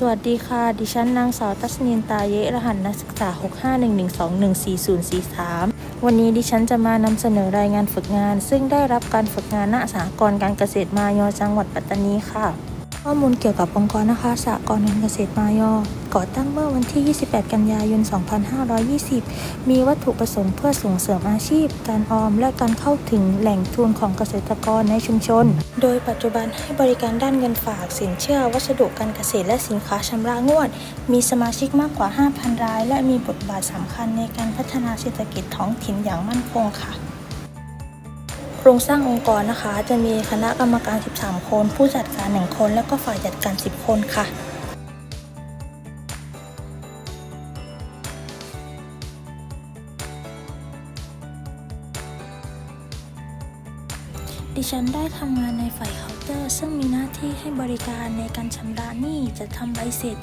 สวัสดีค่ะ ดิฉันนางสาวตัศนีนตาเยะรหัสนักศึกษา 6511214043วันนี้ดิฉันจะมานำเสนอรายงานฝึกงาน ซึ่งได้รับการฝึกงานณสหกรณ์การเกษตรมายอจังหวัดปัตตานีค่ะ ข้อมูลเกี่ยวกับองค์กรนะคะสหกรณ์การเกษตรมายอก่อตั้งเมื่อวันที่ 28 กันยายน 2520 มีวัตถุประสงค์เพื่อส่งเสริมอาชีพ การออม และการเข้าถึงแหล่งทุนของเกษตรกรในชุมชน โดยปัจจุบันให้บริการด้านเงินฝาก สินเชื่อ วัสดุการเกษตรและสินค้าชำระงวด มีสมาชิกมากกว่า 5,000 ราย และมีบทบาทสำคัญในการพัฒนาเศรษฐกิจท้องถิ่นอย่างมั่นคงค่ะ รงสร้างองค์กรนะคะ จะมีคณะกรรมการ 13 คน ผู้จัดการ 1 คน และก็ฝ่ายจัดการ 10 คนค่ะดิฉันได้ทำงานในฝ่ายเคาน์เตอร์ ซึ่งมีหน้าที่ให้บริการในการชำระหนี้จะทำใบเสร็จ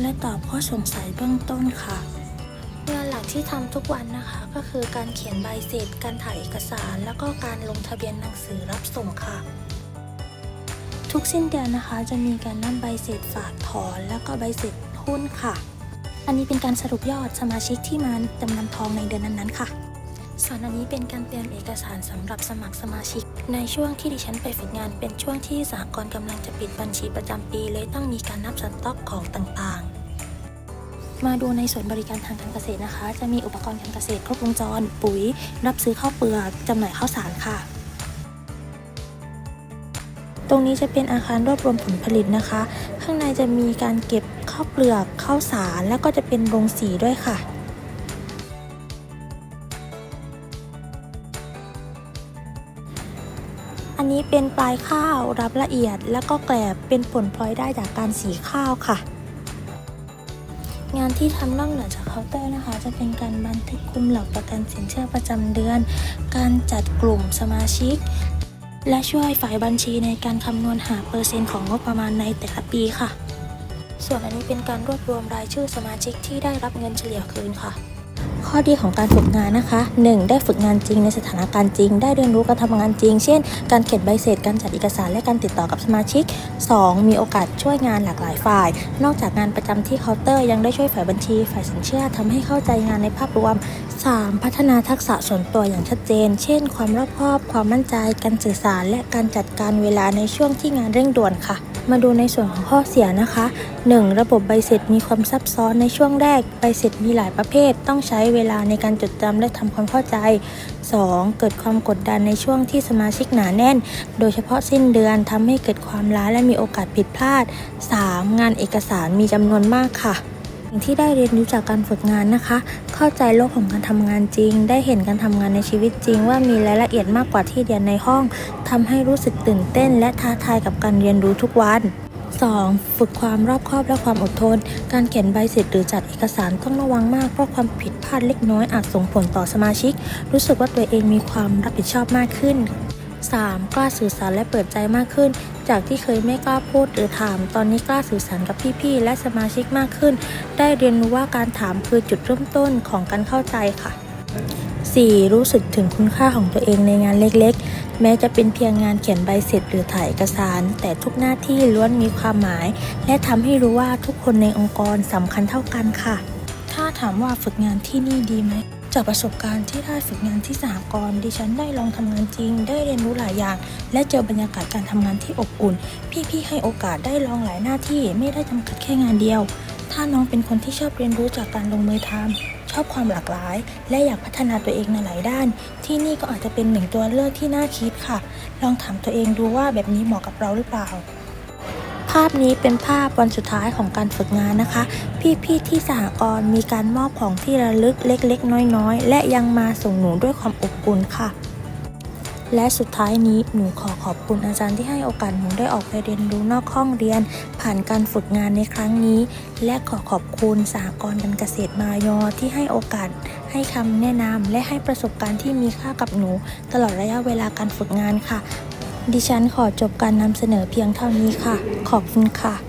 และตอบข้อสงสัยเบื้องต้นค่ะ ที่ทำทุกวันนะคะก็คือการเขียนใบเสร็จ การถ่ายเอกสาร แล้วก็การลงทะเบียนหนังสือรับส่งค่ะ ทุกสิ้นเดือนนะคะ จะมีการนำใบเสร็จฝากถอน แล้วก็ใบเสร็จหุ้นค่ะ อันนี้เป็นการสรุปยอดสมาชิกที่มาจำนำทองในเดือนนั้นๆค่ะส่วนอันนี้เป็นการเตรียมเอกสารสำหรับสมัครสมาชิก ในช่วงที่ดิฉันไปฝึกงานเป็นช่วงที่สหกรณ์กำลังจะปิดบัญชีประจำปี เลยต้องมีการนับสต็อกของต่างๆ มาดูในส่วนบริการทางการเกษตรนะคะ จะมีอุปกรณ์การเกษตรครบวงจร ปุ๋ย รับซื้อข้าวเปลือกจำหน่ายข้าวสารค่ะ ตรงนี้จะเป็นอาคารรวบรวมผลผลิตนะคะ ข้างในจะมีการเก็บข้าวเปลือกข้าวสาร แล้วก็จะเป็นโรงสีด้วยค่ะอันนี้เป็นปลายข้าวรับละเอียดแล้วก็แกลบเป็นผลพลอยได้จากการสีข้าวค่ะ งานที่ทำนอกเหนือจากเคาน์เตอร์นะคะ จะเป็นการบันทึกคุมหลักประกันสินเชื่อประจำเดือน การจัดกลุ่มสมาชิก และช่วยฝ่ายบัญชีในการคำนวณหาเปอร์เซ็นต์ของงบประมาณในแต่ละปีค่ะ ส่วนอันนี้เป็นการรวบรวมรายชื่อสมาชิกที่ได้รับเงินเฉลี่ยคืนค่ะ ข้อดีของการฝึกงานนะคะ 1. ได้ฝึกงานจริงในสถานการณ์จริง ได้เรียนรู้การทำงานจริง เช่น การเขียนใบเสร็จ การจัดเอกสาร และการติดต่อกับสมาชิก 2. มีโอกาสช่วยงานหลากหลายฝ่าย นอกจากงานประจำที่เคาน์เตอร์ ยังได้ช่วยฝ่ายบัญชี ฝ่ายสินเชื่อทำให้เข้าใจงานในภาพรวม 3. พัฒนาทักษะส่วนตัวอย่างชัดเจน เช่น ความรอบคอบ ความมั่นใจ การสื่อสาร และการจัดการเวลาในช่วงที่งานเร่งด่วนค่ะ มาดูในส่วนของข้อเสียนะคะ 1. ระบบใบเสร็จมีความซับซ้อนในช่วงแรก ใบเสร็จมีหลายประเภท ต้องใช้เวลาในการจดจำและทำความเข้าใจ 2. เกิดความกดดันในช่วงที่สมาชิกหนาแน่น โดยเฉพาะสิ้นเดือนทำให้เกิดความล้าและมีโอกาสผิดพลาด 3. งานเอกสารมีจำนวนมากค่ะสิ่งที่ได้เรียนรู้จากการฝึกงานนะคะ เข้าใจโลกของการทำงานจริง ได้เห็นการทำงานในชีวิตจริง ว่ามีรายละเอียดมากกว่าที่เรียนในห้องทำให้รู้สึกตื่นเต้น และท้าทายกับการเรียนรู้ทุกวัน 2. ฝึกความรอบคอบและความอดทน การเขียนใบเสร็จหรือจัดเอกสารต้องระวังมากเพราะความผิดพลาดเล็กน้อยอาจส่งผลต่อสมาชิก รู้สึกว่าตัวเองมีความรับผิดชอบมากขึ้น 3. กล้าสื่อสารและเปิดใจมากขึ้น จากที่เคยไม่กล้าพูดหรือถาม ตอนนี้กล้าสื่อสารกับพี่ๆและสมาชิกมากขึ้น ได้เรียนรู้ว่าการถามคือจุดเริ่มต้นของการเข้าใจค่ะ 4. รู้สึกถึงคุณค่าของตัวเองในงานเล็กๆ แม้จะเป็นเพียงงานเขียนใบเสร็จหรือถ่ายเอกสาร แต่ทุกหน้าที่ล้วนมีความหมาย และทำให้รู้ว่าทุกคนในองค์กรสำคัญเท่ากันค่ะ ถ้าถามว่าฝึกงานที่นี่ดีไหม จากประสบการณ์ที่ได้ฝึกงานที่สหกรณ์ดิฉันได้ลองทำงานจริง ได้เรียนรู้หลายอย่าง และเจอบรรยากาศการทำงานที่อบอุ่น พี่ๆให้โอกาสได้ลองหลายหน้าที่ไม่ได้จำกัดแค่งานเดียว ถ้าน้องเป็นคนที่ชอบเรียนรู้จากการลงมือทำชอบความหลากหลาย และอยากพัฒนาตัวเองในหลายด้าน ที่นี่ก็อาจจะเป็นหนึ่งตัวเลือกที่น่าคิดค่ะ ลองถามตัวเองดูว่าแบบนี้เหมาะกับเราหรือเปล่าาพนี้เป็นภาพวันสุดท้ายของการฝึกงานนะคะ พี่ๆที่สหกรณ์มีการมอบของที่ระลึกเล็กๆ น้อยๆ และยังมาส่งหนูด้วยความอบอุ่นค่ะ และสุดท้ายนี้หนูขอขอบคุณอาจารย์ที่ให้โอกาสหนูได้ออกไปเรียนรู้นอกห้องเรียน ผ่านการฝึกงานในครั้งนี้ และขอขอบคุณสหกรณ์การเกษตรมายอที่ให้โอกาส ให้คำแนะนำและให้ประสบการณ์ที่มีค่ากับหนู ตลอดระยะเวลาการฝึกงานค่ะ ดิฉันขอจบการนำเสนอเพียงเท่านี้ค่ะ ขอบคุณค่ะ